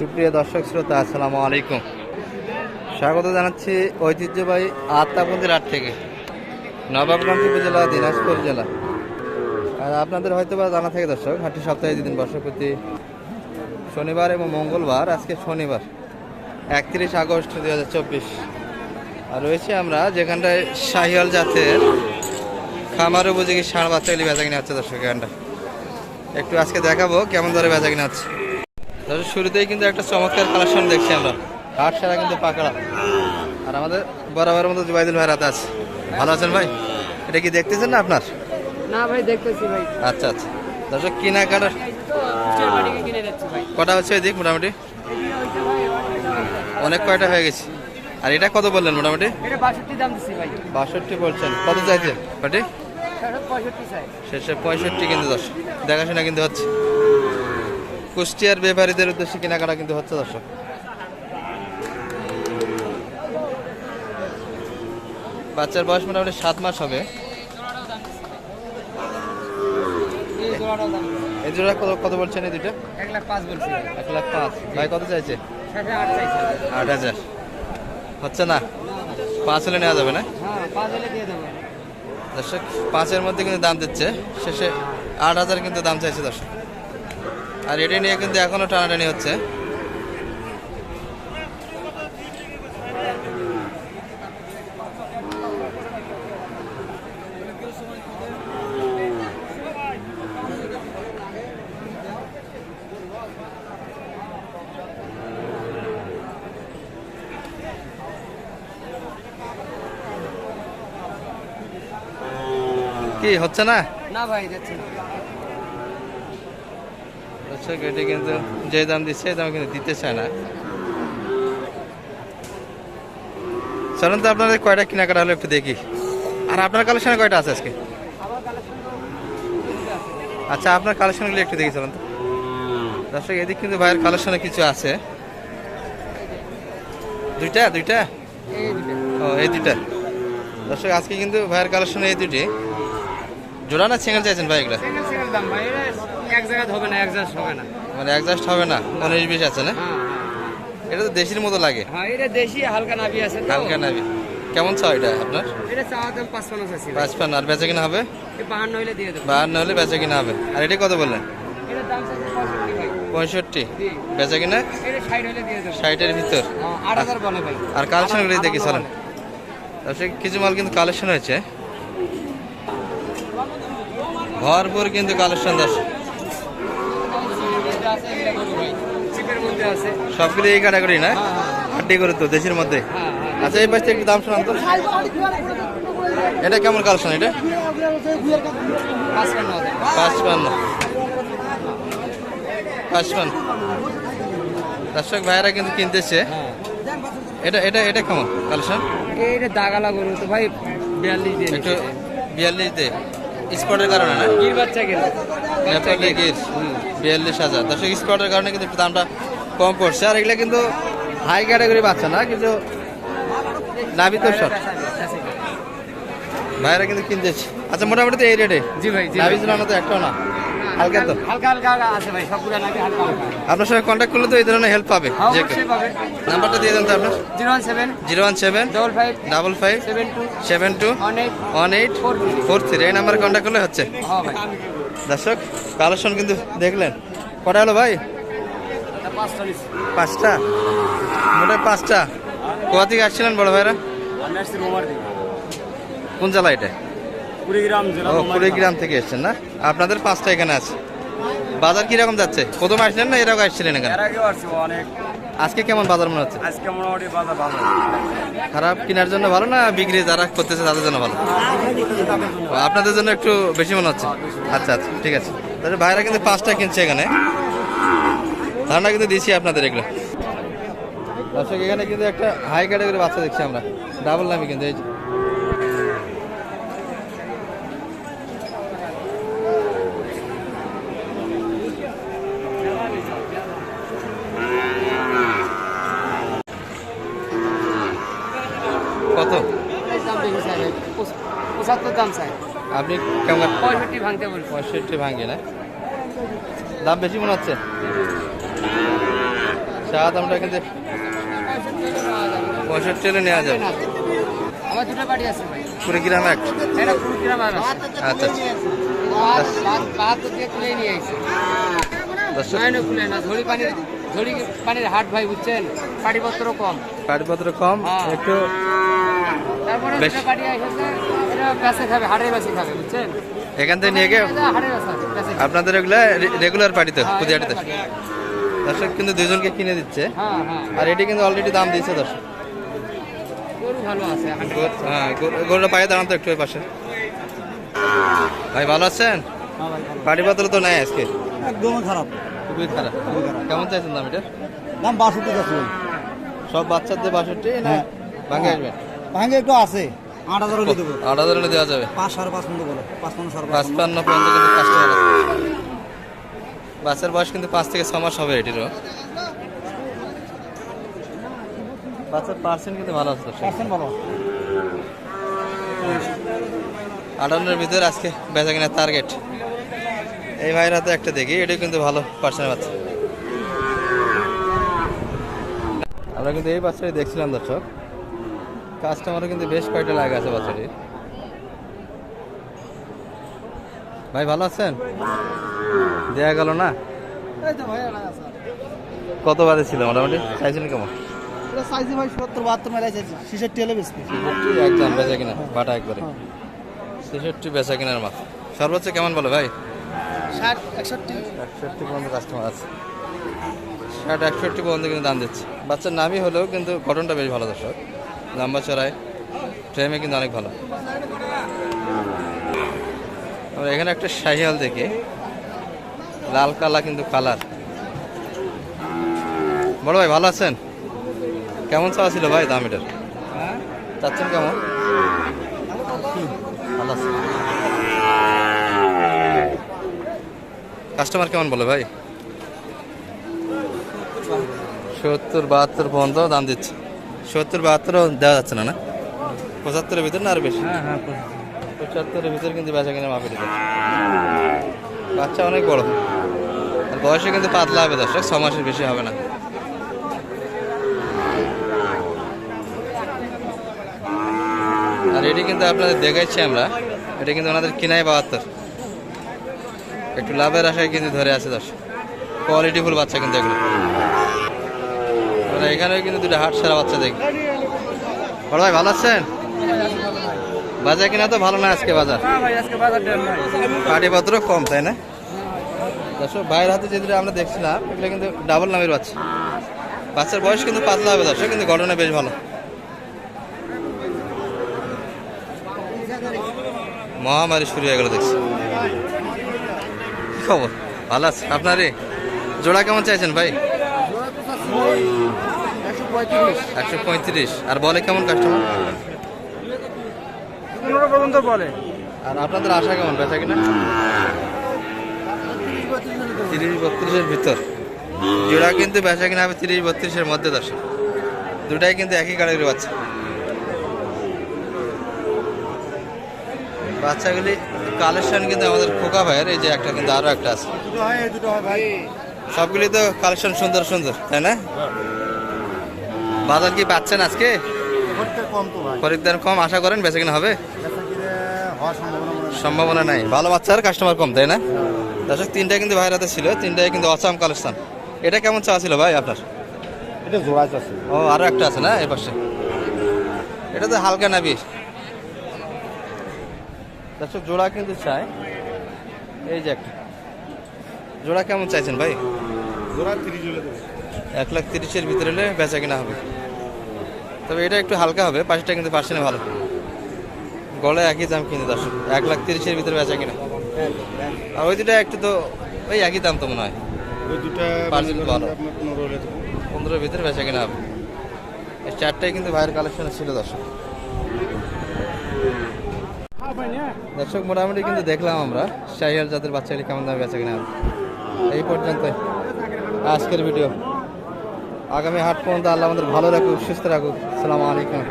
সুপ্রিয় দর্শক শ্রোতা, আসসালামু আলাইকুম। স্বাগত জানাচ্ছি ঐতিহ্যবাহী আত্মাপন্দির হাট থেকে, নবাবগঞ্জ উপজেলা, দিনাজপুর জেলা। আর আপনাদের হয়তো বা জানা থাকে দর্শক, হাটটি সপ্তাহে দুদিন বর্ষপতি শনিবার এবং মঙ্গলবার, আজকে শনিবার, একত্রিশ আগস্ট দুই হাজার চব্বিশ। আর রয়েছে আমরা যেখানটায় শাহিয়াল জাতের খামার উপযোগী ষাঁড় বাচ্চাগুলি বেচা কিনে হচ্ছে দর্শক এখানটা একটু আজকে দেখাবো কেমন ধরে বেচা কিনা হচ্ছে। দর্শক শুরুতেই কিন্তু একটা চমৎকার কালেকশন দেখছি আমরা। হাট সারা কিন্তু পাকড়া আর আমাদের বরাবর মতো জুবাইদুল ভাই রাত আছে। ভালো আছেন ভাই? এটা কি দেখতেছেন না আপনার? না ভাই দেখতেছি ভাই। আচ্ছা আচ্ছা। দর্শক কেনাকাটার কুষ্টিয়ার বাড়িকে কিনে যাচ্ছি ভাই। কটা হচ্ছে এদিক মোটামুটি? অনেক কয়টা হয়ে গেছে। আর এটা কত বললেন মোটামুটি? বাষট্টি বলছেন। কত চাইছেন? পাটি শেষে পঁয়ষট্টি কিন্তু দর্শক। দেখাশোনা কিন্তু হচ্ছে। কুষ্টিয়ার ব্যাপারীদের উদ্দেশ্যে কেনাকাটা কিন্তু হচ্ছে দর্শক। বাচ্চার বয়স মোটামুটি সাত মাস হবে। এই জোড়া কত কত বলছেন এই দুটো এক লাখ পাঁচ বলছি। ভাই এক লাখ পাঁচ। ভাই কত চাইছে? আট হাজার। হচ্ছে না? পাঁচ হলে নেওয়া যাবে না? হ্যাঁ দর্শক পাঁচের মধ্যে কিন্তু দাম দিচ্ছে। শেষে আট হাজার কিন্তু দাম চাইছে দর্শক। আর এটা নিয়ে কিন্তু এখনও টানাটানি হচ্ছে। কি হচ্ছে না? না ভাই যাচ্ছি না। দর্শক এটি কিন্তু যে দাম দিচ্ছে সেই দাম কিন্তু দিতে চায় না। চলুন তো আপনাদের কয়টা কেনাকাটা হলো একটু দেখি। আর আপনার কালেকশনে কয়টা আছে আজকে? আচ্ছা আপনার কালেকশনগুলো একটু দেখি চলুন তো। দর্শক, এদিক কিন্তু ভাইয়ের কালেকশনে কিছু আছে। দুইটা দুইটা? ও, এই দুইটা। দর্শক, আজকে কিন্তু ভাইয়ের কালেকশনে এই দুটি জোড়া না সিঙ্গেল চাইছেন ভাই এগুলা? দাম ভাই এক জায়গায় হবে না এক হবে না। মানে হবে না উনিশ বিশ আছে না? হ্যাঁ এটা তো দেশির মতো লাগে। হ্যাঁ এটা দেশি হালকা আছে হালকা কেমন চাও এটা আপনার? এটা চাওয়া দাম পাঁচপান্ন চাইছি ভাই। আর বেচা কিনা হবে? বাহান্ন হলে দিয়ে দেবো। বাহান্ন হলে বেচা কিনা হবে। আর এটা কত বললেন? দাম পঁয়ষট্টি বেচা কিনা? ষাটের ভিতর। হ্যাঁ, আর কালেকশনগুলি আমার- দেখি চলেন। কিছু মাল কিন্তু কালেকশন হয়েছে। ভরপুর কিন্তু কালেকশন এটা আছে, সবগুলি এই ক্যাটাগরি না? হাড্ডি করে তো দেশের মধ্যে। আচ্ছা এই পাশে একটু দাম শোনান তো। এটা কেমন কালেকশন এটা? পাঁচপান্ন। পাঁচপান্ন। দর্শক ভাইয়েরা কিন্তু কিনতেছে। এটা এটা এটা কেমন কালেকশন? এইটা দাগালা গরু তো ভাই বিয়াল্লিশ দিয়ে একটু বিয়াল্লিশ দে স্পটের কারণে না? গির বাচ্চা গেল নেপালি গির। বিয়াল্লিশ হাজার। দর্শক স্পটের কারণে কিন্তু একটু দামটা কম পড়ছে। আর এগুলা কিন্তু হাই ক্যাটাগরি বাচ্চা না কিন্তু নাবি তো শর্ট ভাইরা কিন্তু কিনতেছে আচ্ছা মোটামুটি এই রেটে জি ভাই জি নাবি ভাই। ঝুলানো তো একটাও না। হালকা তো? হালকা হালকা আছে ভাই সবগুলো নাকি হালকা হালকা। আপনার সঙ্গে কন্ট্যাক্ট করলে তো এই ধরনের হেল্প পাবে হ্যাঁ, যে নাম্বারটা দিয়ে দেন তো আপনার। Zero one seven zero one seven double five double five seven two seven two one eight four three. এই নাম্বারে কন্ট্যাক্ট করলে হচ্ছে। হ্যাঁ ভাই। দর্শক কালেকশন কিন্তু দেখলেন। কটা হলো ভাই? পাঁচটা মোটে পাঁচটা। কোথা থেকে আসছিলেন বড় ভাইরা? কোন জেলা এটা? কুড়িগ্রাম জেলা ও কুড়িগ্রাম থেকে এসছেন না? আপনাদের পাঁচটা এখানে আছে। বাজার কীরকম যাচ্ছে? প্রথম আসলেন না এরকম আসছিলেন এখানে? অনেক। আজকে কেমন বাজার মনে হচ্ছে? আজকে মোটামুটি বাজার ভালো। খারাপ কেনার জন্য ভালো না বিক্রি যারা করতেছে তাদের জন্য ভালো? আপনাদের জন্য একটু বেশি মনে হচ্ছে? আচ্ছা আচ্ছা ঠিক আছে। তাহলে ভাইরা কিন্তু পাঁচটা কিনছে এখানে। ধারণা কিন্তু দিয়েছি আপনাদের এগুলো। দর্শক এখানে কিন্তু একটা হাই ক্যাটাগরি বাচ্চা দেখছি আমরা। ডাবল নামি কিন্তু এই যে। কত দাম বেশি চাই ভাই পঁচ- পঁচাত্তর দাম চাই? আপনি কেমন পঁয়ষট্টি ভাঙতে বলছি পঁয়ষট্টি ভাঙে না? দাম বেশি মনে হচ্ছে? চা দামটা কিন্তু পঁয়ষট্টি হলে নেওয়া যাবে। আমার দুটো বাড়ি আছে ভাই। কুড়িগ্রাম এক? আচ্ছা। আচ্ছা বাহাত্তর দিয়ে তুলে নিয়ে আইছে। খুলে না ঝড়ি পানির ঝড়ি পানির হাট ভাই বুঝছেন? পাটিপত্র কম। কাগজপত্র কম হ্যাঁ। একটু তারপরে বেঁচে খাবে বেঁচে খাবে বুঝছেন? এখান থেকে নিয়ে গিয়ে। আপনাদের রেগুলার পার্টিতে হ্যাঁ, পুজোহাটিতে এটা দর্শক কিন্তু দুজনকে কিনে দিচ্ছে। হ্যাঁ হ্যাঁ। আর এটি কিন্তু অলরেডি দাম দিয়েছে দর্শক। হ্যাঁ গরুটা পায়ে দাঁড়ান তো একটু পাশে। ভাই ভালো আছেন? পাটি তো নেই আজকে? একদম খারাপ। খুবই খারাপ। কেমন চাইছেন দাম এটা দাম বাষট্টি সব বাচ্চাদের বাষট্টি না হ্যাঁ। ভাঙে আসবেন ভাঙে একটু আছে। আট হাজার হলে দেবো। আট হাজার হলে দেওয়া যাবে? পাঁচ সাড়ে পাঁচ পর্যন্ত বলো পাঁচ পনেরো সাড়ে পাঁচ পাঁচপান্ন পর্যন্ত কিন্তু কাস্টমার বাচ্চার বয়স কিন্তু পাঁচ থেকে ছ মাস হবে এটিরও। বাচ্চার পার্সেন্ট কিন্তু ভালো আছে দর্শক। পার্সেন্ট ভালো আটান্নের ভিতরে আজকে বেচা টার্গেট এই ভাইয়ের হাতে একটা দেখি এটাও কিন্তু ভালো পার্সেন্ট বাচ্চা। আমরা কিন্তু এই বাচ্চাটি দেখছিলাম দর্শক। কাস্টমারও কিন্তু বেশ কয়টা লাগে আছে বাচ্চাটি ভাই ভালো আছেন? দেয়া গেল না? এই তো ভাই আনা আছে। কত বাজে ছিল মোটামুটি? চাইছেন কেমন? সাইজে ভাই সত্তর বাহাত্তর মেলায় চাইছি। শিশের টেলে বেশি। একদম বেচা কিনা বাটা একবারে ছেষট্টি বেচা কিনার মাছ সর্বোচ্চ কেমন বলে ভাই? ষাট একষট্টি। একষট্টি পর্যন্ত কাস্টমার আছে। ষাট একষট্টি পর্যন্ত কিন্তু দাম দিচ্ছে। বাচ্চার নামই হলেও কিন্তু গঠনটা বেশ ভালো দর্শক। লম্বা চড়ায় ফ্রেমে কিন্তু অনেক ভালো। আমরা এখানে একটা শাহিয়াল দেখি। লাল কালা কিন্তু কালার। বড় ভাই, ভালো আছেন? কেমন চাওয়া ছিল ভাই দাম এটার চাচ্ছেন কেমন? ভালো কাস্টমার কেমন বলে ভাই? সত্তর, বাহাত্তর পর্যন্ত দাম দিচ্ছে। সত্তর বাহাত্তরও দেওয়া যাচ্ছে না না? পঁচাত্তরের ভিতর না আর বেশি? হ্যাঁ হ্যাঁ পঁচাত্তরের ভিতর কিন্তু বেচা কিনে মাপে বাচ্চা অনেক বড়। আর বয়সে কিন্তু পাতলা হবে দর্শক ছ মাসের বেশি হবে না। আর এটি কিন্তু আপনাদের দেখাচ্ছি আমরা এটা কিন্তু ওনাদের কিনাই বাহাত্তর। একটু লাভের আশায় কিন্তু ধরে আছে দর্শক। কোয়ালিটি ফুল বাচ্চা কিন্তু এগুলো। আমরা এখানেও কিন্তু দুটো হাট সারা বাচ্চা দেখি। বড় ভাই ভালো আছেন? বাজার কিনা তো ভালো না আজকে বাজার? পাটিপত্র কম তাই না? দর্শক ভাইয়ের হাতে যেগুলো আমরা দেখছিলাম এগুলো কিন্তু ডাবল নামের বাচ্চা। বাচ্চার বয়স কিন্তু পাতলা হবে দর্শক কিন্তু ঘটনা বেশ ভালো। মহামারী শুরু হয়ে গেল দেখছি। কি খবর? ভালো আছে? আপনারই? জোড়া কেমন চাইছেন ভাই? পঁয়ত্রিশ একশো পঁয়ত্রিশ। আর বলে কেমন কাস্টমার পনেরো পর্যন্ত বলে। আর আপনাদের আশা কেমন? বেচা কিনা? তিরিশ বত্রিশের ভিতর। জোড়া কিন্তু বেচা কিনা হবে তিরিশ বত্রিশের মধ্যে দর্শক। দুটাই কিন্তু একই কাটাগরি বাচ্চা। বাচ্চাগুলি কালেকশন কিন্তু আমাদের খোকা ভাইয়ের এই যে একটা কিন্তু আরও একটা আছে। দুটো হয় দুটো হয় ভাই। সবগুলি তো কালেকশন সুন্দর সুন্দর তাই না? বাজার কি পাচ্ছেন আজকে? খরিদ্দার কম আশা করেন বেচা কিনা হবে? সম্ভাবনা নাই। ভালো বাচ্চার কাস্টমার কম তাই না? দর্শক তিনটা কিন্তু ভাইয়ের হাতে ছিল তিনটায় কিন্তু অসাম কালেকশন। এটা কেমন চা ছিল ভাই আপনার? এটা জোড়া আছে ও আরও একটা আছে না এর পাশে? এটা তো হালকা নাবি দর্শক জোড়া কিন্তু চাই। এই যে একটা। জোড়া কেমন চাইছেন ভাই? জোড়া তিরিশ এক লাখ তিরিশের ভিতরে হলে বেচা কিনা হবে। তবে এটা একটু হালকা হবে পাশেটা কিন্তু পার্সেন্টে ভালো। গলে একই দাম কিন্তু দর্শক এক লাখ তিরিশের ভিতরে বেচা কিনা। আর ওই দুটা একটু তো ওই একই দাম তো মনে হয়। ওই দুটা পার্সেন্ট ভালো পনেরো পনেরোর ভিতরে বেচা কিনা হবে। এই চারটাই কিন্তু বাইরের কালেকশনে ছিল দর্শক। দর্শক মোটামুটি কিন্তু দেখলাম আমরা শাহিয়াল জাতের বাচ্চাগুলি কেমন দামে বেচা কিনা এই পর্যন্ত আজকের ভিডিও। আগামী হাট পর্যন্ত আল্লাহ আমাদের ভালো রাখুক সুস্থ রাখুক। সালামু আলাইকুম।